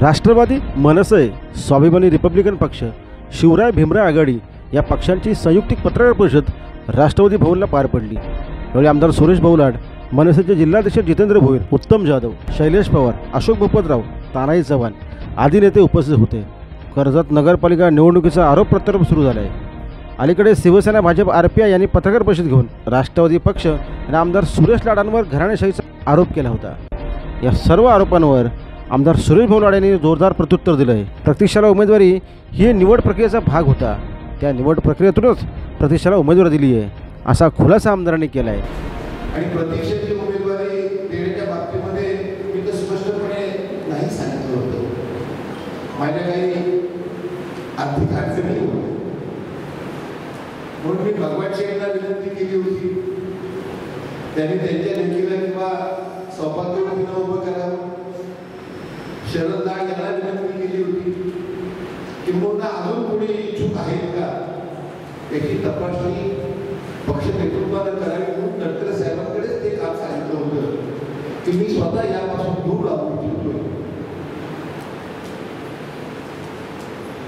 राष्ट्रवादी मनसे स्वाभिमानी रिपब्लिकन पक्ष शिवराय भीमराय आघाडी या पक्षांची संयुक्तिक पत्रकार परिषद राष्ट्रवादी भवनला पार पडली. यावेळी आमदार सुरेश भाऊलाड मनसेचे जिल्हाध्यक्ष जितेंद्र भोईर उत्तम जाधव शैलेश पवार अशोक भूपतराव तानाई चव्हाण आदी नेते उपस्थित होते. कर्जत नगरपालिका निवडणुकीचा आरोप प्रत्यारोप सुरू झाला आहे अलीकडे Shivsena Bhajap R P I यांनी पत्रकार परिषद घेऊन राष्ट्रवादी पक्ष आणि आमदार सुरेश लाडांवर घराणेशाहीचा आरोप केला होता. या सर्व आरोपांवर आमदार सुरेश भाऊ लाड यांनी जोरदार प्रत्युत्तर दिलं आहे प्रतीक्षाला उमेदवारी ही निवड प्रक्रियेचा भाग होता. त्या निवड प्रक्रियेतूनच प्रतीक्षाला उमेदवारी दिली आहे असा खुलासा आमदारांनी केला आहे आणि प्रतीक्षेची उमेदवारी देण्याच्या बाबतीमध्ये मी तर स्पष्टपणे नाही सांगितलं होतं. माझ्या काही आर्थिक अडचणी होत्या. म्हणून मी भगवान शेठला विनंती केली होती. त्यांनी त्यांच्या लेखीला किंवा सौभाग्यवतीनं उभं करावं. शरद लाड यांना विनंती केली होती. किंबहुना अजून कोणी इच्छुक आहेत का? याची तपासणी पक्ष नेतृत्वानं करावी म्हणून तटकरे साहेबांकडेच ते काम सांगितलं होतं. की मी स्वतः यापासून दूर राहू इच्छितोय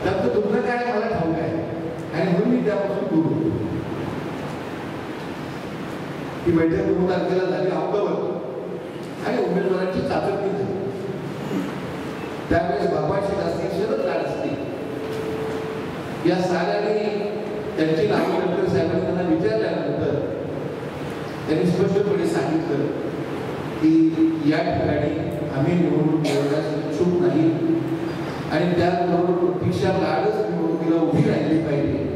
त्याचं तुमचं काय मला ठाऊक आहे. आणि म्हणून मी त्यापासून दूर होतो. ती बैठक दोन तारखेला झाली अहमदाबाद आणि उमेदवारांची चाचपणी झाली. त्यावेळेस भगवान शेठ असतील शरद काळ असते. या साऱ्याने त्यांची नावे डॉक्टर साहेबांनी त्यांना विचारल्यानंतर त्यांनी स्पष्टपणे सांगितलं की या ठिकाणी आम्ही निवडणूक लढण्यास इच्छुक नाही. आणि त्याचबरोबर प्रतीक्षा लाडच निवडणुकीला उभी राहिली पाहिजे.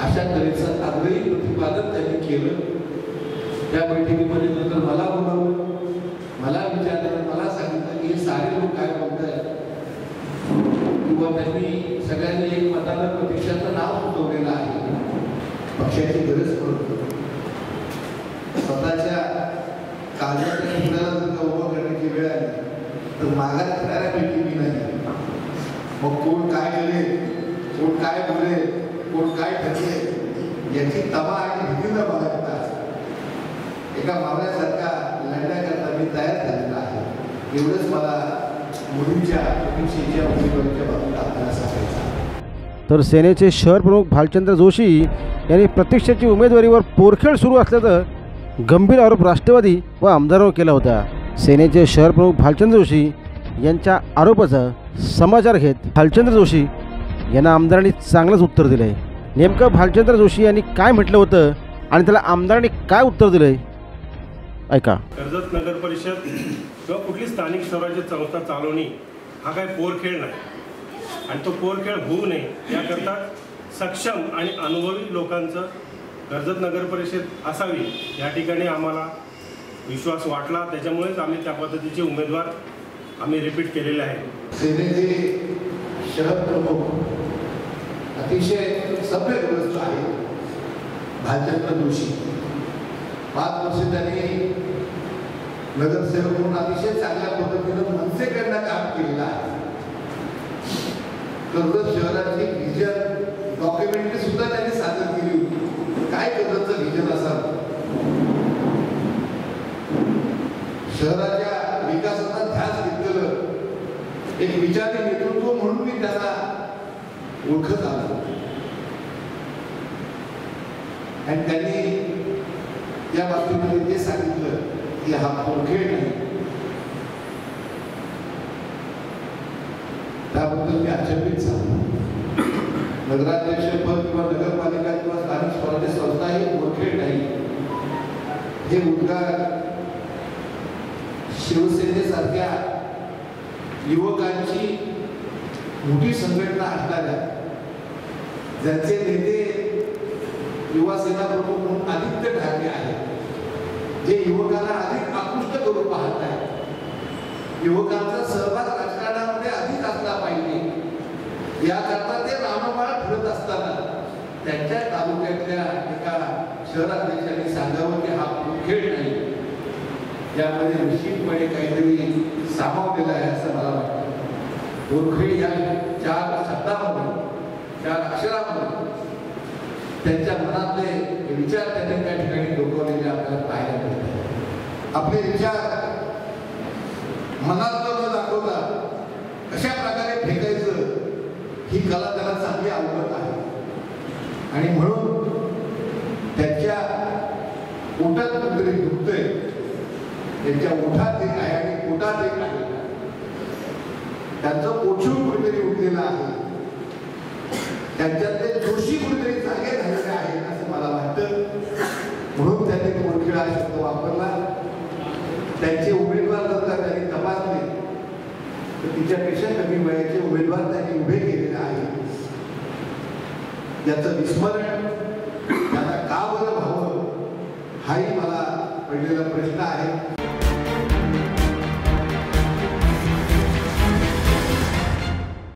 अशा तऱ्हेचं आग्रही प्रतिपादन त्यांनी केलं. त्या बैठकीमध्ये नंतर मला बोलावलं मला विचारलं मला सांगितलं की हे सारे लोक काय बोलत आहेत किंवा त्यांनी सगळ्यांनी एक मतानं प्रतीक्षाचं नाव सुचवलेलं आहे पक्षाची गरज पडतो स्वतःच्या काळजाच्या मुलाला उभं करण्याची वेळ आली तर मागात फिरणाऱ्यापैकी मी नाही. मग कोण काय केले कोण काय बोले कोण काय ठरले याची तमा आणि भीतीनं बघता एका मावळ्यासारखा लढण्याकरता मी तयार झालेला आहे. एवढंच मला मुलींच्या मुलींच्या उमेदवारीच्या बाबतीत आपल्याला सांगायचं आहे. तर सेनेचे शहर प्रमुख भालचंद्र जोशी यांनी प्रत्यक्षाची उमेदवारीवर पोरखेळ सुरू असल्याचं गंभीर आरोप राष्ट्रवादी व आमदारांवर केला होता. सेनेचे शहर प्रमुख भालचंद्र जोशी यांच्या आरोपाचा समाचार घेत भालचंद्र जोशी यांना आमदारांनी चांगलंच उत्तर दिलं आहे नेमकं भालचंद्र जोशी यांनी काय म्हटलं होतं आणि त्याला आमदारांनी काय उत्तर दिलं आहे ऐका. कर्जत नगर परिषद किंवा कुठली स्थानिक स्वराज्य संस्था चालवणी हा काय पोरखेळ नाही. आणि तो कोर खेळ होऊ नये याकरता सक्षम आणि अनुभवी लोकांचं कर्जत नगर परिषद असावी या ठिकाणी आम्हाला विश्वास वाटला. त्याच्यामुळेच आम्ही त्या पद्धतीचे उमेदवार आम्ही रिपीट केलेले आहे सेनेचे शहर प्रमुख अतिशय सभ्य आहे भालचंद्र जोशी पाच वर्ष त्यांनी नगरसेवक म्हणून अतिशय चांगल्या पद्धतीनं मनसेकडनं काम केलेलं आहे. कर्जत शहराची व्हिजन डॉक्युमेंटरी सुद्धा त्यांनी सादर केली होती. काय कर्जतचं व्हिजन असावं? शहराच्या विकासाचा ध्यास घेतलेलं एक विचारी नेतृत्व म्हणून मी त्यांना ओळखत आलो. आणि त्यांनी या बाबतीमध्ये ते सांगितलं की हा पोखेड नाही. त्याबद्दल मी अचंबित झालो. नगराध्यक्ष पद किंवा नगरपालिका किंवा स्थानिक स्वराज्य संस्था हे मोठे नाही हे उद्गार शिवसेनेसारख्या युवकांची मोठी संघटना असणाऱ्या ज्यांचे नेते युवा सेना प्रमुख म्हणून आदित्य ठाकरे आहेत जे युवकांना अधिक आकृष्ट करून पाहत आहेत. युवकांचा सहभाग राजकारणामध्ये अधिक असला पाहिजे याकरता ते राममाळ फिरत असताना त्यांच्या तालुक्यातल्या एका शहराध्यक्षांनी सांगावं की हा खेळ नाही. यामध्ये निश्चितपणे काहीतरी सामावलेलं आहे असं मला वाटतं. ओळखे या चार शब्दामध्ये चार अक्षरामध्ये त्यांच्या मनातले विचार त्यांनी त्या ठिकाणी डोकवलेले आपल्याला पाहायला मिळतात. आपले विचार मनात कला त्याला चांगली आवडत आहे. आणि म्हणून त्याच्या पोटात कुठेतरी दुखतंय. त्यांच्या ओठात एक आहे आणि पोटात एक आहे. त्यांचं ओछून कुठेतरी उठलेलं आहे. त्यांच्यातले जोशी कुठेतरी चांगले झालेले आहे असं मला वाटतं. म्हणून त्यांनी कोणखेळा शब्द वापरला. त्यांचे उभे तर तिच्यापेक्षा कमी वयाचे उमेदवार त्यांनी उभे केलेले आहेत. याचं विस्मरण त्यांना का बरं व्हावं हाही मला पडलेला प्रश्न आहे.